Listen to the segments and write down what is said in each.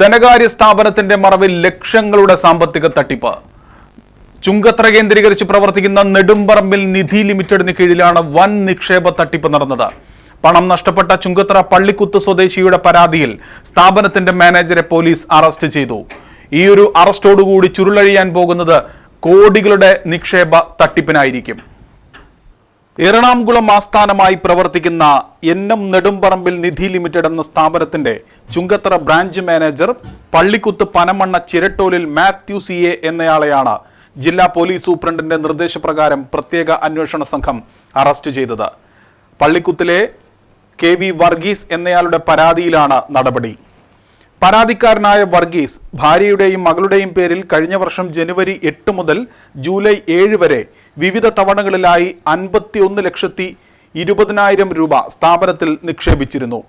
ധനകാര്യ സ്ഥാപനത്തിന്റെ മറവിൽ ലക്ഷങ്ങളുടെ സാമ്പത്തിക തട്ടിപ്പ്. ചുങ്കത്ര കേന്ദ്രീകരിച്ച് പ്രവർത്തിക്കുന്ന നെടുമ്പറമ്പിൽ നിധി ലിമിറ്റഡിന് കീഴിലാണ് വൻ നിക്ഷേപ തട്ടിപ്പ് നടന്നത്. പണം നഷ്ടപ്പെട്ട ചുങ്കത്ര പള്ളിക്കുത്ത് സ്വദേശിയുടെ പരാതിയിൽ സ്ഥാപനത്തിന്റെ മാനേജരെ പോലീസ് അറസ്റ്റ് ചെയ്തു. ഈ ഒരു അറസ്റ്റോടുകൂടി ചുരുളഴിയാൻ പോകുന്നത് കോടികളുടെ നിക്ഷേപ തട്ടിപ്പിനായിരിക്കും. എറണാകുളം ആസ്ഥാനമായി പ്രവർത്തിക്കുന്ന N M Nedumparambil Nidhi limited എന്ന സ്ഥാപനത്തിന്റെ Chungathara branch manager Pallikuth Panamanna Chirattolil Mathew C A എന്നയാളെയാണ് ജില്ലാ പോലീസ് സൂപ്രണ്ടിന്റെ നിർദ്ദേശപ്രകാരം പ്രത്യേക അന്വേഷണ സംഘം അറസ്റ്റ് ചെയ്തത്. പള്ളിക്കുത്തിലെ കെ വി വർഗീസ് എന്നയാളുടെ പരാതിയിലാണ് നടപടി. പരാതിക്കാരനായ വർഗീസ് ഭാര്യയുടെയും മകളുടെയും പേരിൽ കഴിഞ്ഞ വർഷം ജനുവരി എട്ട് മുതൽ ജൂലൈ ഏഴ് വരെ വിവിധ തവണകളിലായി അൻപത്തിയൊന്ന് ലക്ഷത്തി ഇരുപതിനായിരം രൂപ സ്ഥാപനത്തിൽ നിക്ഷേപിച്ചിരുന്നു.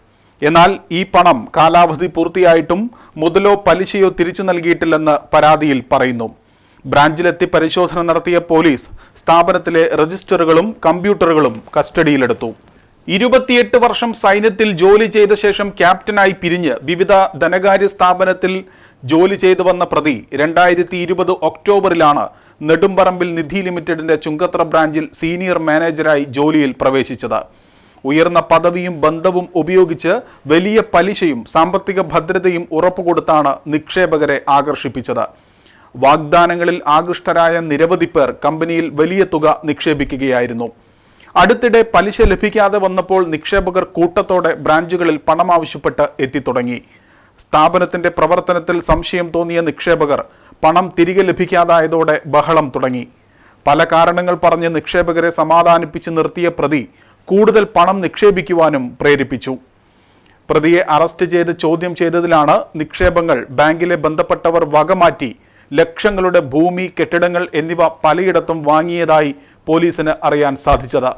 എന്നാൽ ഈ പണം കാലാവധി പൂർത്തിയായിട്ടും മുതലോ പലിശയോ തിരിച്ചു നൽകിയിട്ടില്ലെന്ന് പരാതിയിൽ പറയുന്നു. ബ്രാഞ്ചിലെത്തി പരിശോധന നടത്തിയ പോലീസ് സ്ഥാപനത്തിലെ രജിസ്റ്ററുകളും കമ്പ്യൂട്ടറുകളും കസ്റ്റഡിയിലെടുത്തു. ഇരുപത്തിയെട്ട് വർഷം സൈന്യത്തിൽ ജോലി ചെയ്ത ശേഷം ക്യാപ്റ്റനായി പിരിഞ്ഞ് വിവിധ ധനകാര്യ സ്ഥാപനത്തിൽ ജോലി ചെയ്തു വന്ന പ്രതി രണ്ടായിരത്തി ഇരുപത് ഒക്ടോബറിലാണ് നെടുമ്പറമ്പിൽ നിധി ലിമിറ്റഡിന്റെ ചുങ്കത്ര ബ്രാഞ്ചിൽ സീനിയർ മാനേജരായി ജോലിയിൽ പ്രവേശിച്ചത്. ഉയർന്ന പദവിയും ബന്ധവും ഉപയോഗിച്ച് വലിയ പലിശയും സാമ്പത്തിക ഭദ്രതയും ഉറപ്പുകൊടുത്താണ് നിക്ഷേപകരെ ആകർഷിപ്പിച്ചത്. വാഗ്ദാനങ്ങളിൽ ആകൃഷ്ടരായ നിരവധി പേർ കമ്പനിയിൽ വലിയ തുക നിക്ഷേപിക്കുകയായിരുന്നു. അടുത്തിടെ പലിശ ലഭിക്കാതെ വന്നപ്പോൾ നിക്ഷേപകർ കൂട്ടത്തോടെ ബ്രാഞ്ചുകളിൽ പണം ആവശ്യപ്പെട്ട് എത്തിത്തുടങ്ങി സ്ഥാപനത്തിന്റെ പ്രവർത്തനത്തിൽ സംശയം തോന്നിയ നിക്ഷേപകർ പണം തിരികെ ലഭിക്കാതായതോടെ ബഹളം തുടങ്ങി. പല കാരണങ്ങൾ പറഞ്ഞ് നിക്ഷേപകരെ സമാധാനിപ്പിച്ച് നിർത്തിയ പ്രതി കൂടുതൽ പണം നിക്ഷേപിക്കുവാനും പ്രേരിപ്പിച്ചു. പ്രതിയെ അറസ്റ്റ് ചെയ്ത് ചോദ്യം ചെയ്തതിലാണ് നിക്ഷേപങ്ങൾ ബാങ്കിലെ ബന്ധപ്പെട്ടവർ വകമാറ്റി ലക്ഷങ്ങളുടെ ഭൂമി കെട്ടിടങ്ങൾ എന്നിവ പലയിടത്തും വാങ്ങിയതായി പോലീസിന് അറിയാൻ സാധിച്ചത്.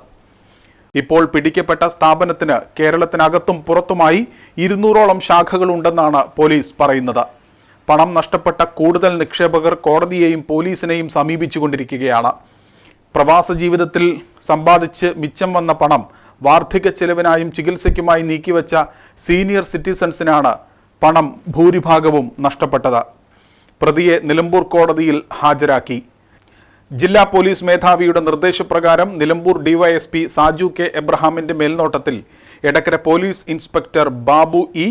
ഇപ്പോൾ പിടിക്കപ്പെട്ട സ്ഥാപനത്തിന് കേരളത്തിനകത്തും പുറത്തുമായി ഇരുന്നൂറോളം ശാഖകളുണ്ടെന്നാണ് പോലീസ് പറയുന്നത്. പണം നഷ്ടപ്പെട്ട കൂടുതൽ നിക്ഷേപകർ കോടതിയെയും പോലീസിനെയും സമീപിച്ചുകൊണ്ടിരിക്കുകയാണ്. പ്രവാസ ജീവിതത്തിൽ സമ്പാദിച്ച് മിച്ചം വന്ന പണം വാർദ്ധക്യ ചെലവിനായും ചികിത്സയ്ക്കുമായി നീക്കിവെച്ച സീനിയർ സിറ്റിസൺസിനാണ് പണം ഭൂരിഭാഗവും നഷ്ടപ്പെട്ടത്. പ്രതിയെ നിലമ്പൂർ കോടതിയിൽ ഹാജരാക്കി. ജില്ലാ പോലീസ് മേധാവിയുടെ നിർദ്ദേശപ്രകാരം നിലമ്പൂർ ഡിവൈഎസ്പി സാജു കെ എബ്രഹാമിന്റെ മേൽനോട്ടത്തിൽ Edakkara police inspector Babu E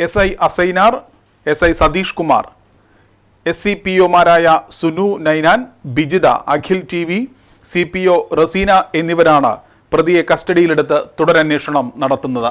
S I Asainar S I Satheesh Kumar S C P ഒമാരായ Sunu Nainan Bijitha Akhil T V C P O Raseena എന്നിവരാണ് പ്രതിയെ കസ്റ്റഡിയിലെടുത്ത് തുടരന്വേഷണം നടത്തുന്നത്.